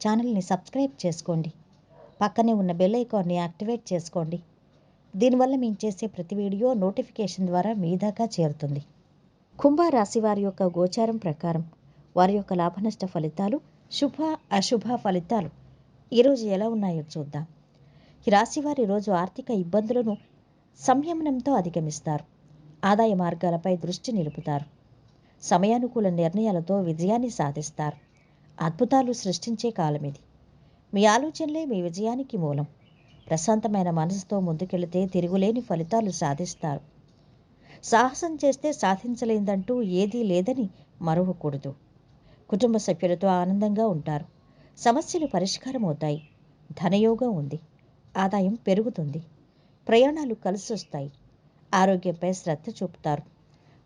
ఛానల్ని సబ్స్క్రైబ్ చేసుకోండి. పక్కనే ఉన్న బెల్ ఐకాన్ని యాక్టివేట్ చేసుకోండి. దీనివల్ల మేము చేసే ప్రతి వీడియో నోటిఫికేషన్ ద్వారా మీ దాకా చేరుతుంది. కుంభరాశి వారి యొక్క గోచారం ప్రకారం వారి యొక్క లాభనష్ట ఫలితాలు శుభ అశుభ ఫలితాలు ఈరోజు ఎలా ఉన్నాయో చూద్దాం. ఈ రాశి వారి రోజు ఆర్థిక ఇబ్బందులను సంయమనంతో అధిగమిస్తారు. ఆదాయ మార్గాలపై దృష్టి నిలుపుతారు. సమయానుకూల నిర్ణయాలతో విజయాన్ని సాధిస్తారు. అద్భుతాలు సృష్టించే కాలం ఇది మీ ఆలోచనలే మీ విజయానికి మూలం. ప్రశాంతమైన మనసుతో ముందుకెళితే తిరుగులేని ఫలితాలు సాధిస్తారు. సాహసం చేస్తే సాధించలేదంటూ ఏదీ లేదని మరవకూడదు. కుటుంబ సభ్యులతో ఆనందంగా ఉంటారు. సమస్యలు పరిష్కారం అవుతాయి ధనయోగం ఉంది. ఆదాయం పెరుగుతుంది. ప్రయాణాలు కలిసి వస్తాయి ఆరోగ్యంపై శ్రద్ధ చూపుతారు.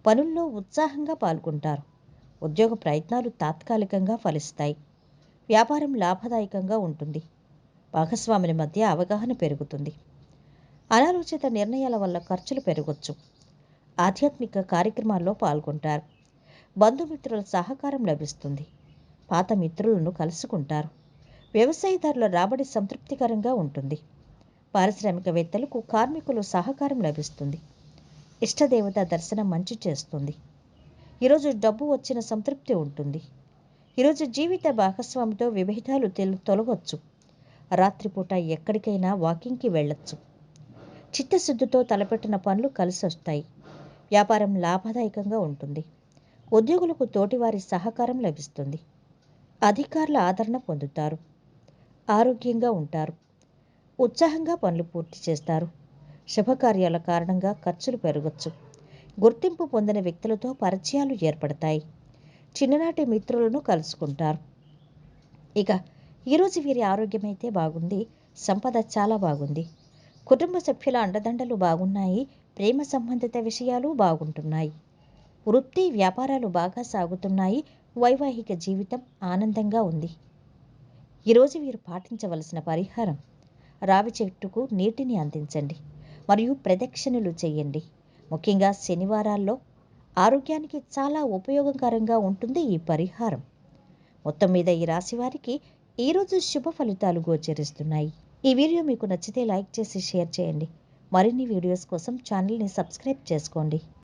పనుల్లో ఉత్సాహంగా పాల్గొంటారు. ఉద్యోగ ప్రయత్నాలు తాత్కాలికంగా ఫలిస్తాయి. వ్యాపారం లాభదాయకంగా ఉంటుంది. భాగస్వాముల మధ్య అవగాహన పెరుగుతుంది. అనాలోచిత నిర్ణయాల వల్ల ఖర్చులు పెరగొచ్చు. ఆధ్యాత్మిక కార్యక్రమాల్లో పాల్గొంటారు. బంధుమిత్రుల సహకారం లభిస్తుంది. పాత మిత్రులను కలుసుకుంటారు. వ్యవసాయదారుల రాబడి సంతృప్తికరంగా ఉంటుంది. పారిశ్రామికవేత్తలకు కార్మికులు సహకారం లభిస్తుంది. ఇష్టదేవత దర్శనం మంచి చేస్తుంది. ఈరోజు డబ్బు వచ్చిన సంతృప్తి ఉంటుంది. ఈరోజు జీవిత భాగస్వామితో విభేదాలు తెలు తొలగొచ్చు. రాత్రిపూట ఎక్కడికైనా వాకింగ్కి వెళ్ళొచ్చు. చిత్తశుద్ధితో తలపెట్టిన పనులు కలిసి వస్తాయి. వ్యాపారం లాభదాయకంగా ఉంటుంది. ఉద్యోగులకు తోటివారి సహకారం లభిస్తుంది. అధికారుల ఆదరణ పొందుతారు. ఆరోగ్యంగా ఉంటారు. ఉత్సాహంగా పనులు పూర్తి చేస్తారు. శుభకార్యాల కారణంగా ఖర్చులు పెరగచ్చు. గుర్తింపు పొందిన వ్యక్తులతో పరిచయాలు ఏర్పడతాయి. చిన్ననాటి మిత్రులను కలుసుకుంటారు. ఇక ఈరోజు వీరి ఆరోగ్యం అయితే బాగుంది సంపద చాలా బాగుంది. కుటుంబ సభ్యుల అండదండలు బాగున్నాయి ప్రేమ సంబంధిత విషయాలు బాగుంటున్నాయి. వృత్తి వ్యాపారాలు బాగా సాగుతున్నాయి వైవాహిక జీవితం ఆనందంగా ఉంది. ఈరోజు వీరు పాటించవలసిన పరిహారం రావి చెట్టుకు నీటిని అందించండి మరియు ప్రదక్షిణలు చేయండి. ముఖ్యంగా శనివారాల్లో ఆరోగ్యానికి చాలా ఉపయోగకరంగా ఉంటుంది ఈ పరిహారం. మొత్తం మీద ఈ రాశి వారికి ఈరోజు శుభ ఫలితాలు గోచరిస్తున్నాయి. ఈ వీడియో మీకు నచ్చితే లైక్ చేసి షేర్ చేయండి. మరిన్ని వీడియోస్ కోసం ఛానల్ని సబ్స్క్రైబ్ చేసుకోండి.